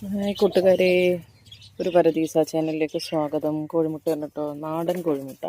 Hi കൂട്ടുകാരെ ഒരു പരദീസ ചാനലിലേക്ക് സ്വാഗതം. കോഴിമുട്ട കണ്ടിട്ടോ? നാടൻ കോഴിമുട്ട.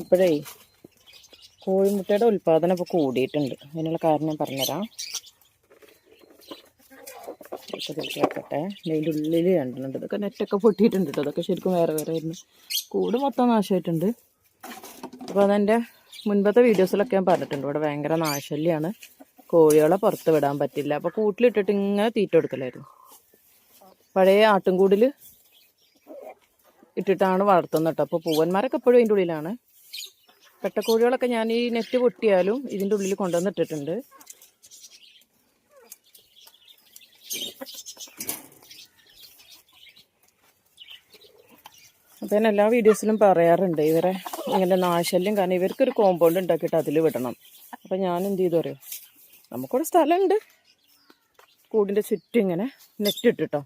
ഇപ്പോഴേ കോഴിമുട്ടയുടെ ഉൽപ്പാദനം ഇപ്പോൾ കൂടിയിട്ടുണ്ട്. അതിനുള്ള കാരണം പറഞ്ഞുതരാം. കേൾക്കട്ടെ അതിന്റെ ഉള്ളിൽ കണ്ടിട്ടുണ്ട്. ഇതൊക്കെ നെറ്റൊക്കെ പൊട്ടിയിട്ടുണ്ട് കേട്ടോ. അതൊക്കെ ശരിക്കും വേറെ വേറെ ആയിരുന്നു. കൂട് മൊത്തം നാശമായിട്ടുണ്ട്. അപ്പോൾ അതെന്റെ മുൻപത്തെ വീഡിയോസിലൊക്കെ ഞാൻ പറഞ്ഞിട്ടുണ്ട്. ഇവിടെ ഭയങ്കര നാശല്യാണ്. കോഴികളെ പുറത്ത് വിടാൻ പറ്റില്ല. അപ്പോൾ കൂട്ടിലിട്ടിട്ട് ഇങ്ങനെ തീറ്റ കൊടുക്കലായിരുന്നു. പഴയ ആട്ടുംകൂടിൽ ഇട്ടിട്ടാണ് വളർത്തുന്നത് കേട്ടോ അപ്പോൾ പൂവന്മാരൊക്കെ എപ്പോഴും അതിന്റെ ഉള്ളിലാണ്. പെട്ടക്കോഴികളൊക്കെ ഞാൻ ഈ നെറ്റ് പൊട്ടിയാലും ഇതിന്റെ ഉള്ളിൽ കൊണ്ടുവന്ന് ഇട്ടിട്ടുണ്ട്. അപ്പം ഞാൻ എല്ലാ വീഡിയോസിലും പറയാറുണ്ട് ഇവരെ ഇങ്ങനെ നാശല്യം കാരണം ഇവർക്കൊരു കോമ്പൗണ്ട് ഉണ്ടാക്കിയിട്ട് അതിൽ വിടണം. അപ്പം ഞാൻ എന്ത് ചെയ്തു അറിയോ? നമുക്കിവിടെ സ്ഥലമുണ്ട്. കൂടിന്റെ ചുറ്റും ഇങ്ങനെ നെറ്റ് ഇട്ടിട്ടോ.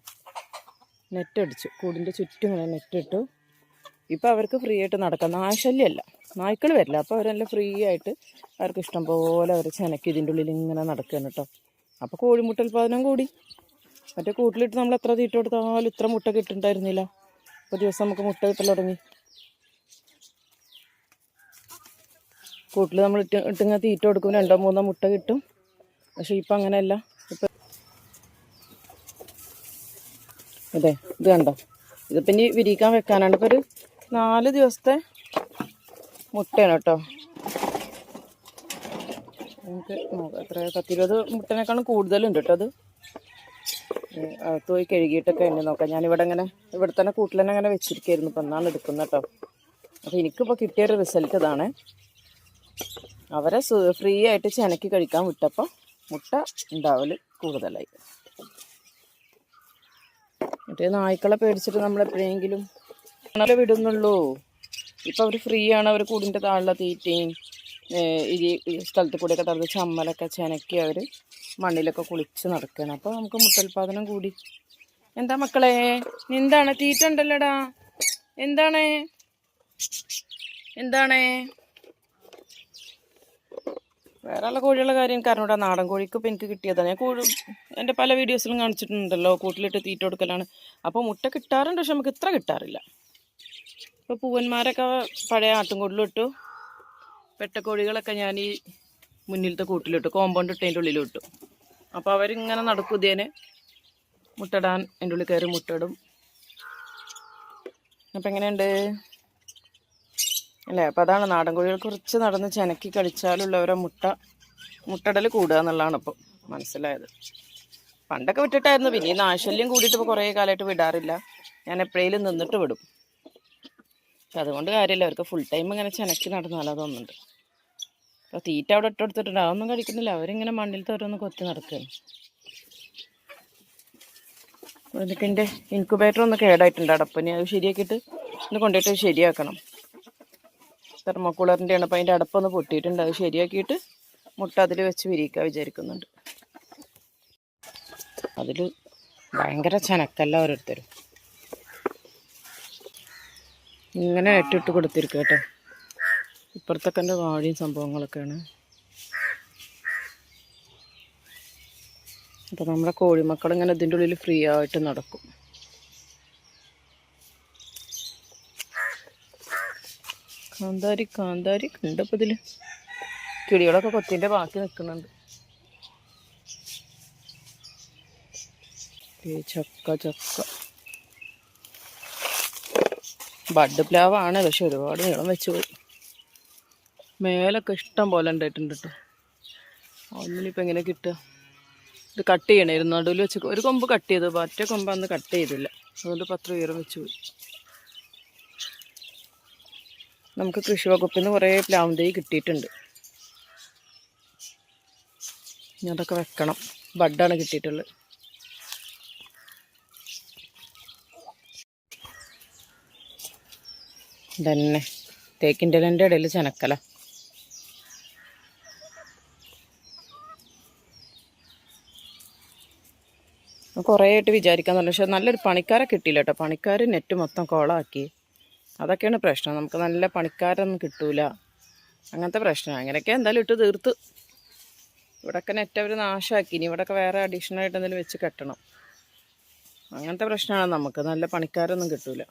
നെറ്റ് കൂടിന്റെ ചുറ്റും ഇങ്ങനെ നെറ്റ് ഇട്ടു. ഇപ്പം അവർക്ക് ഫ്രീ ആയിട്ട് നടക്കാം. നാശല്യമല്ല നായ്ക്കൾ വരില്ല. അപ്പോൾ അവരെല്ലാം ഫ്രീ ആയിട്ട് അവർക്ക് ഇഷ്ടം പോലെ അവർ ചെനക്ക് ഇതിന്റെ ഉള്ളിൽ ഇങ്ങനെ നടക്കുകയാണ് കേട്ടോ അപ്പോൾ കോഴിമുട്ട ഉൽപ്പാദനം കൂടി. മറ്റേ കൂട്ടിലിട്ട് നമ്മൾ എത്ര തീറ്റ കൊടുത്താലും ഇത്ര മുട്ട കിട്ടുന്നുണ്ടായിരുന്നില്ല ഒരു ദിവസം നമുക്ക് മുട്ട കിട്ടൽ തുടങ്ങി. കൂട്ടിൽ നമ്മൾ ഇട്ട് ഇട്ടിങ്ങനെ തീറ്റ കൊടുക്കുമ്പോൾ രണ്ടോ മൂന്നോ മുട്ട കിട്ടും. പക്ഷെ ഇപ്പം അങ്ങനെയല്ല. ഇപ്പം അതെ ഇത് കണ്ടോ? ഇതിപ്പം ഇനി വിരിക്കാൻ വെക്കാനാണ്. ഇപ്പോൾ ഒരു നാല് ദിവസത്തെ മുട്ടയാണ് കേട്ടോ. നമുക്ക് എത്ര? പത്തിരുപത് മുട്ടനേക്കാളും കൂടുതലുണ്ട് കേട്ടോ അത്. പോയി കഴുകിയിട്ടൊക്കെ എന്നെ നോക്കാം. ഞാനിവിടെ ഇങ്ങനെ ഇവിടെ തന്നെ കൂട്ടിൽ തന്നെ അങ്ങനെ വെച്ചിരിക്കുകയായിരുന്നു ഇപ്പം എന്നാണ് എടുക്കുന്നത് കേട്ടോ. അപ്പോൾ എനിക്കിപ്പോൾ കിട്ടിയൊരു റിസൾട്ട് ഇതാണ്. അവരെ ഫ്രീ ആയിട്ട് ചെനക്കി കഴിക്കാൻ വിട്ടപ്പോൾ മുട്ട ഉണ്ടാവൽ കൂടുതലായി. മറ്റേ നായ്ക്കളെ പേടിച്ചിട്ട് നമ്മൾ എപ്പോഴെങ്കിലും അങ്ങനെ വിടുന്നുള്ളൂ. ഇപ്പം അവർ ഫ്രീ ആണ് അവർ കൂടിന്റെ താഴെ തീറ്റയും ഈ സ്ഥലത്ത് കൂടെയൊക്കെ തറന്ന് ചമ്മലൊക്കെ ചെനക്കി അവർ മണ്ണിലൊക്കെ കുളിച്ച് നടക്കണം. അപ്പോൾ നമുക്ക് മുട്ടൽപാദനം കൂടി. എന്താ മക്കളെ? എന്താണ് തീറ്റ ഉണ്ടല്ലോടാ. എന്താണ്? എന്താണ്? വേറെ ഉള്ള കോഴികളുടെ കാര്യം എനിക്ക് അറിഞ്ഞൂടാ നാടൻ കോഴിക്ക് ഇപ്പം എനിക്ക് കിട്ടിയതാണ് ഞാൻ കോഴി എന്റെ പല വീഡിയോസിലും കാണിച്ചിട്ടുണ്ടല്ലോ കൂട്ടിലിട്ട് തീറ്റ കൊടുക്കലാണ്. അപ്പോൾ മുട്ട കിട്ടാറുണ്ട് പക്ഷെ നമുക്ക് ഇത്ര കിട്ടാറില്ല. ഇപ്പോൾ പൂവന്മാരൊക്കെ പഴയ ആട്ടുംകൂടിലിട്ടു പെട്ടക്കോഴികളൊക്കെ ഞാൻ ഈ മുന്നിലത്തെ കൂട്ടിലിട്ടു കോമ്പൗണ്ട് ഇട്ടതിന്റെ ഉള്ളിലിട്ടു അപ്പോൾ അവരിങ്ങനെ നടക്കുതേനെ മുട്ടടാൻ എന്റെ ഉള്ളിൽ കയറി മുട്ടടും. അപ്പം എങ്ങനെയുണ്ട്? അല്ലേ? അപ്പം അതാണ് നാടൻ കോഴികൾ കുറച്ച് നടന്ന് ചെനക്കി കളിച്ചാലുള്ളവരെ മുട്ട മുട്ടടൽ കൂടുക എന്നുള്ളതാണ് ഇപ്പം മനസ്സിലായത്. പണ്ടൊക്കെ വിട്ടിട്ടായിരുന്നു. പിന്നെ ഈ നാശല്യം കൂടിയിട്ട് ഇപ്പോൾ കുറേ കാലമായിട്ട് വിടാറില്ല. ഞാൻ എപ്പോഴേലും നിന്നിട്ട് വിടും. പക്ഷെ അതുകൊണ്ട് കാര്യമില്ല. അവർക്ക് ഫുൾ ടൈം ഇങ്ങനെ ചെനക്കി നടന്നാലോ തോന്നുന്നുണ്ട് അപ്പോൾ തീറ്റ അവിടെ ഇട്ട് കൊടുത്തിട്ടുണ്ട്. അതൊന്നും കഴിക്കുന്നില്ല. അവരിങ്ങനെ മണ്ണിൽ തോരൊന്ന് കൊത്തി നടക്കുകയാണ്. എനിക്ക് എന്റെ ഇൻക്യുബേറ്റർ ഒന്ന് കേടായിട്ടുണ്ട്. അടപ്പനി അത് ശരിയാക്കിയിട്ട് ഒന്ന് കൊണ്ടുപോയിട്ട് ശരിയാക്കണം. തെർമോക്കൂളറിന്റെ ആണ് അപ്പോൾ അതിന്റെ അടപ്പൊന്ന് പൊട്ടിയിട്ടുണ്ട്. അത് ശരിയാക്കിയിട്ട് മുട്ട അതിൽ വെച്ച് വിരിക്കാൻ വിചാരിക്കുന്നുണ്ട്. അതിൽ ഭയങ്കര ചനക്കല്ല ഓരോരുത്തരും. ഇങ്ങനെ നെറ്റിട്ട് കൊടുത്തിരിക്കും കേട്ടോ. ഇപ്പുറത്തൊക്കെ എന്റെ വാഴയും സംഭവങ്ങളൊക്കെയാണ്. അപ്പോൾ നമ്മുടെ കോഴിമക്കൾ ഇങ്ങനെ ഇതിന്റെ ഉള്ളിൽ ഫ്രീ ആയിട്ട് നടക്കും. കാന്താരി കാന്താരി കണ്ടപ്പോൾ ഇതിൽ കിളികളൊക്കെ കൊത്തിന്റെ ബാക്കി നിൽക്കുന്നുണ്ട്. ചക്ക ചക്ക. ബഡ് പ്ലാവാണ് പക്ഷെ ഒരുപാട് നീളം വെച്ച് പോയി. മേലൊക്കെ ഇഷ്ടം പോലെ ഉണ്ടായിട്ടുണ്ട് കേട്ടോ ഒന്നിനിപ്പോൾ എങ്ങനെ കിട്ടുക? ഇത് കട്ട് ചെയ്യണമായിരുന്നു നടുവിൽ വെച്ച്. ഒരു കൊമ്പ് കട്ട് ചെയ്തു മറ്റേ കൊമ്പ് അന്ന് കട്ട് ചെയ്തില്ല. അതുകൊണ്ട് പത്ര ഉയരം വെച്ച് പോയി. നമുക്ക് കൃഷി വകുപ്പിൽ നിന്ന് കുറേ പ്ലാവും തൈ കിട്ടിയിട്ടുണ്ട്. ഇനി അതൊക്കെ വെക്കണം. ബഡാണ് കിട്ടിയിട്ടുള്ളത്. തന്നെ തേക്കിന്റെ ഇലന്റെ ഇടയിൽ ചെനക്കല. കുറേ ആയിട്ട് വിചാരിക്കാൻ പക്ഷെ നല്ലൊരു പണിക്കാരെ കിട്ടിയില്ല കേട്ടോ. പണിക്കാർ നെറ്റ് മൊത്തം കോളാക്കി. അതൊക്കെയാണ് പ്രശ്നം. നമുക്ക് നല്ല പണിക്കാരൊന്നും കിട്ടൂല. അങ്ങനത്തെ പ്രശ്നം. അങ്ങനെയൊക്കെ എന്തായാലും ഇട്ട് തീർത്ത്. ഇവിടെയൊക്കെ നെറ്റ് അവർ നാശമാക്കി ഇനി ഇവിടെയൊക്കെ വേറെ അഡീഷണൽ ആയിട്ട് എന്തെങ്കിലും വെച്ച് കെട്ടണം. അങ്ങനത്തെ പ്രശ്നമാണ് നമുക്ക്. നല്ല പണിക്കാരൊന്നും കിട്ടൂല.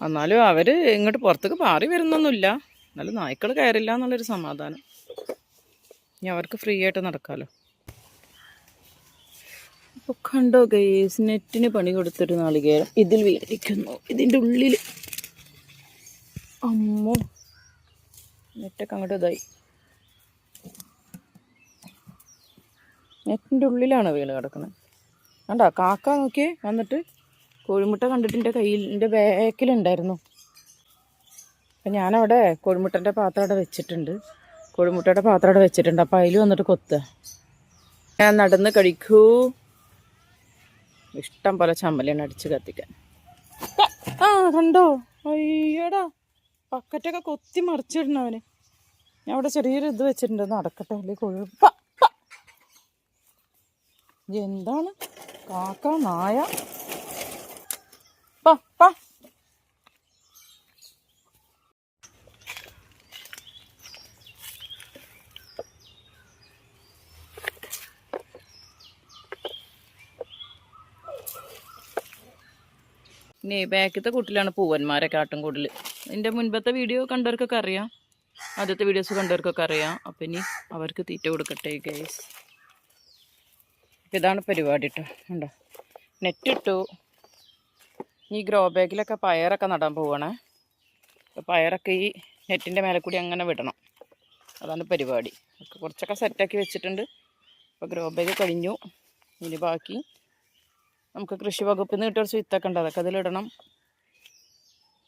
എന്നാലും അവർ ഇങ്ങോട്ട് പുറത്തേക്ക് പാറി വരുന്നൊന്നുമില്ല. എന്നാലും നായ്ക്കൾ കയറില്ല എന്നുള്ളൊരു സമാധാനം. ഇനി അവർക്ക് ഫ്രീ ആയിട്ട് നടക്കാമല്ലോ കണ്ടോ ഗൈസ് നെറ്റിന് പണി കൊടുത്തൊരു നാളികേരം ഇതിൽ വീണിരിക്കുന്നു ഇതിന്റെ ഉള്ളിൽ അമ്മോ. നെറ്റൊക്കെ അങ്ങോട്ട് ഇതായി. നെറ്റിന്റെ ഉള്ളിലാണ് വീണ് കിടക്കുന്നത്? കണ്ടോ? കാക്ക നോക്കിയേ വന്നിട്ട് കോഴിമുട്ട കണ്ടിട്ട് എന്റെ കയ്യിൽ എന്റെ ബാക്കിലുണ്ടായിരുന്നു. അപ്പം ഞാനവിടെ കോഴിമുട്ടന്റെ പാത്രം അവിടെ വെച്ചിട്ടുണ്ട്. കോഴിമുട്ടയുടെ പാത്രം അവിടെ വെച്ചിട്ടുണ്ട്. അപ്പോൾ അതിൽ വന്നിട്ട് കൊത്തുക. ഞാൻ നടന്ന് കഴിക്കൂ. ഇഷ്ടം പോലെ ചമ്മലിയാണ് അടിച്ച് കത്തിക്കാൻ. ആ കണ്ടോ? അയ്യടാ. പക്കറ്റൊക്കെ കൊത്തി മറിച്ചിടണവന് ഞാൻ അവിടെ ചെറിയൊരു ഇത് വെച്ചിട്ടുണ്ട്. നടക്കട്ടെ അല്ലെ കൊഴുപ്പ. എന്താണ്? കാക്ക നായ. പ. ഇനി ബാക്കിലത്തെ കൂട്ടിലാണ് പൂവന്മാരെ കാട്ടും കൂടുതൽ. എന്റെ മുൻപത്തെ വീഡിയോ കണ്ടവർക്കൊക്കെ അറിയാം. ആദ്യത്തെ വീഡിയോസ് കണ്ടവർക്കൊക്കെ അറിയാം. അപ്പം ഇനി അവർക്ക് തീറ്റ കൊടുക്കട്ടെ ഗൈസ് ഇതാണ് പരിപാടി കേട്ടോ ഉണ്ടോ നെറ്റ് ഇട്ടു. ഈ ഗ്രോ ബാഗിലൊക്കെ പയറൊക്കെ നടാൻ അപ്പോൾ പയറൊക്കെ ഈ നെറ്റിന്റെ മേലെ കൂടി അങ്ങനെ വിടണം. അതാണ് പരിപാടി. കുറച്ചൊക്കെ സെറ്റാക്കി വെച്ചിട്ടുണ്ട്. അപ്പോൾ ഗ്രോ ബാഗ് കഴിഞ്ഞു. ഇനി ബാക്കി നമുക്ക് കൃഷി വകുപ്പിൽ നിന്ന് കിട്ടിയ കുറച്ച് വിത്തൊക്കെ ഉണ്ട് അതൊക്കെ അതിലിടണം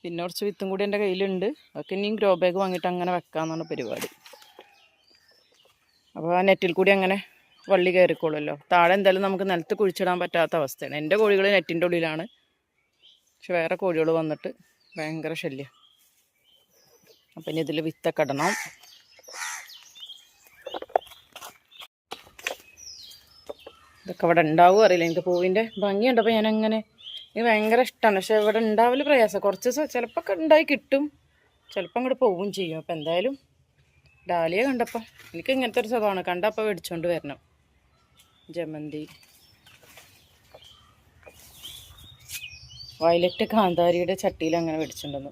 പിന്നെ കുറച്ച് വിത്തും കൂടി എന്റെ കയ്യിലുണ്ട്. അതൊക്കെ ഇനിയും ഗ്രോ ബാഗ് വാങ്ങിയിട്ട് അങ്ങനെ വെക്കാമെന്നാണ് പരിപാടി. അപ്പോൾ ആ നെറ്റിൽ കൂടി അങ്ങനെ വള്ളി കയറിക്കോളുമല്ലോ. താഴെ എന്തായാലും നമുക്ക് നിലത്ത് കുഴിച്ചിടാൻ പറ്റാത്ത അവസ്ഥയാണ്. എന്റെ കോഴികൾ നെറ്റിന്റെ ഉള്ളിലാണ്. പക്ഷെ വേറെ കോഴികൾ വന്നിട്ട് ഭയങ്കര ശല്യം. അപ്പം ഇനി ഇതിൽ വിത്തൊക്കെ ഇടണം. ഇതൊക്കെ ഇവിടെ ഉണ്ടാവും അറിയില്ല. എനിക്ക് പൂവിന്റെ ഭംഗി കണ്ടപ്പോൾ ഞാൻ അങ്ങനെ എനിക്ക് ഭയങ്കര ഇഷ്ടമാണ് പക്ഷേ ഇവിടെ ഉണ്ടാവൽ പ്രയാസം. കുറച്ച് ദിവസം ചിലപ്പോൾ ഒക്കെ ഉണ്ടായി കിട്ടും. ചിലപ്പോൾ അങ്ങോട്ട് പോവും ചെയ്യും. അപ്പോൾ എന്തായാലും ഡാലിയ കണ്ടപ്പോൾ എനിക്ക് ഇങ്ങനത്തെ ഒരു സ്വഭാവമാണ്. കണ്ടപ്പോൾ മേടിച്ചുകൊണ്ട് വരണം. ജമന്തി. വയലറ്റ് കാന്താരിയുടെ ചട്ടിയിൽ അങ്ങനെ മേടിച്ചിട്ടുണ്ടെന്നു.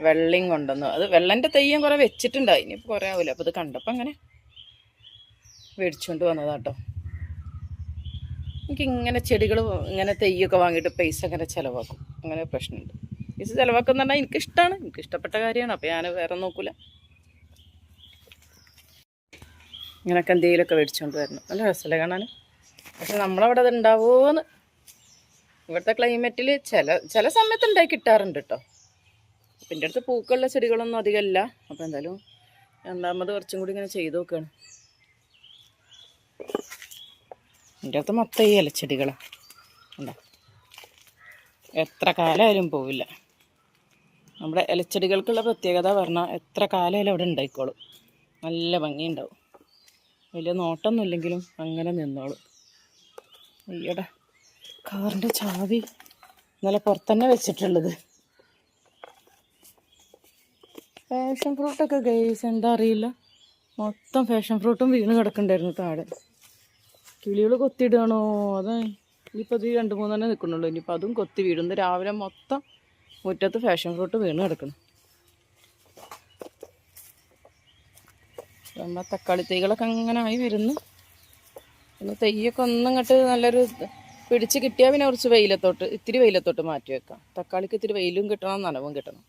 വെള്ളയും കൊണ്ടുവന്നു. അത് വെള്ളന്റെ തെയ്യം കുറേ വെച്ചിട്ടുണ്ടായി. ഇനിയിപ്പോൾ കുറേ ആവില്ല. അപ്പോൾ ഇത് കണ്ടപ്പോൾ അങ്ങനെ മേടിച്ചുകൊണ്ട് വന്നതാട്ടോ. എനിക്ക് ഇങ്ങനെ ചെടികൾ ഇങ്ങനെ തെയ്യൊക്കെ വാങ്ങിയിട്ട് പൈസ അങ്ങനെ ചിലവാക്കും. അങ്ങനെ പ്രശ്നമുണ്ട്. പൈസ ചിലവാക്കുന്ന പറഞ്ഞാൽ എനിക്കിഷ്ടമാണ് എനിക്ക് ഇഷ്ടപ്പെട്ട കാര്യമാണ്. അപ്പോൾ ഞാൻ വേറെ നോക്കില്ല ഇങ്ങനെയൊക്കെ എന്തെങ്കിലുമൊക്കെ മേടിച്ചുകൊണ്ട് വരണം. നല്ല രസമല്ലേ കാണാൻ പക്ഷെ നമ്മളവിടെ അത് ഉണ്ടാവുമോന്ന് ഇവിടുത്തെ ക്ലൈമറ്റിൽ ചില ചില സമയത്ത് ഉണ്ടായി കിട്ടാറുണ്ട് കേട്ടോ അപ്പം എന്റെ അടുത്ത് പൂക്കളുള്ള ചെടികളൊന്നും അധികമല്ല അപ്പോൾ എന്തായാലും രണ്ടാമത് കുറച്ചും കൂടി ഇങ്ങനെ ചെയ്ത് നോക്കുകയാണ് എന്റെ അടുത്ത് മൊത്തം ഈ ഇലച്ചെടികളാണ് ഉണ്ടോ എത്ര കാലമായാലും പോവില്ല. നമ്മുടെ ഇലച്ചെടികൾക്കുള്ള പ്രത്യേകത പറഞ്ഞാൽ എത്ര കാലമായാലും അവിടെ ഉണ്ടായിക്കോളും. നല്ല ഭംഗിയുണ്ടാവും. വലിയ നോട്ടമൊന്നുമില്ലെങ്കിലും അങ്ങനെ നിന്നോളും. അയ്യടാ കാറിന്റെ ചാവി ഇന്നലെ പുറത്തന്നെ വെച്ചിട്ടുള്ളത്. ഫാഷൻ ഫ്രൂട്ടൊക്കെ ഗൈസ് എന്താ അറിയില്ല. മൊത്തം ഫാഷൻ ഫ്രൂട്ടും വീണ് കിടക്കണ്ടായിരുന്നു താഴെ. കിളികൾ കൊത്തിയിടുകയാണോ? അതെ ഇനിയിപ്പോൾ ഇത് രണ്ട് മൂന്ന് മൂന്നെണ്ണം നിൽക്കുന്നുള്ളൂ. ഇനിയിപ്പോൾ അതും കൊത്തി വീടും രാവിലെ മൊത്തം മുറ്റത്ത് ഫാഷൻ ഫ്രൂട്ട് വീണ് കിടക്കണം നമ്മുടെ തക്കാളി തൈകളൊക്കെ അങ്ങനെ ആയി വരുന്നു. പിന്നെ തെയ്യൊക്കെ ഒന്നും ഇങ്ങോട്ട് നല്ലൊരു പിടിച്ച് കിട്ടിയാൽ പിന്നെ കുറച്ച് വെയിലത്തോട്ട് ഇത്തിരി വെയിലത്തോട്ട് മാറ്റി വെക്കാം. തക്കാളിക്ക് ഇത്തിരി വെയിലും കിട്ടണം നനവും കിട്ടണം.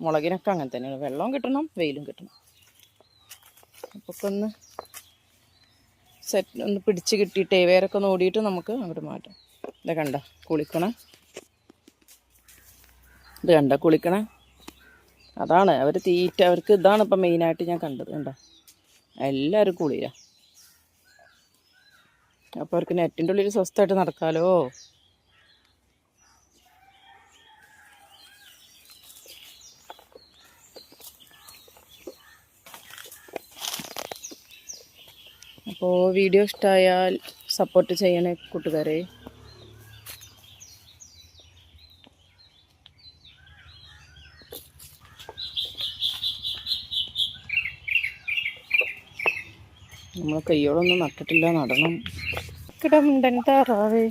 മുളകിനൊക്കെ അങ്ങനെ തന്നെയാണ്. വെള്ളവും കിട്ടണം വെയിലും കിട്ടണം. അപ്പോൾ ഒന്ന് സെറ്റ് ഒന്ന് പിടിച്ച് കിട്ടിയിട്ടേ വേരൊക്കെ ഒന്ന് ഓടിയിട്ട് നമുക്ക് അങ്ങോട്ട് മാറ്റാം. ഇത് കണ്ട കുളിക്കണം. ഇത് കണ്ട കുളിക്കണം. അതാണ് അവർ തീറ്റ അവർക്ക് ഇതാണ് ഇപ്പം മെയിനായിട്ട് ഞാൻ കണ്ടത് കണ്ട? എല്ലാവരും കുളിയാ അപ്പോൾ അവർക്ക് നെറ്റിന്റെ ഉള്ളിൽ സ്വസ്ഥമായിട്ട് നടക്കാലോ? അപ്പോൾ വീഡിയോ ഇഷ്ടമായാൽ സപ്പോർട്ട് ചെയ്യണേ കൂട്ടുകാരെ. നമ്മൾ കയ്യോളൊന്നും നട്ടിട്ടില്ല നടണം. കിടമുണ്ടൻ താറാവേ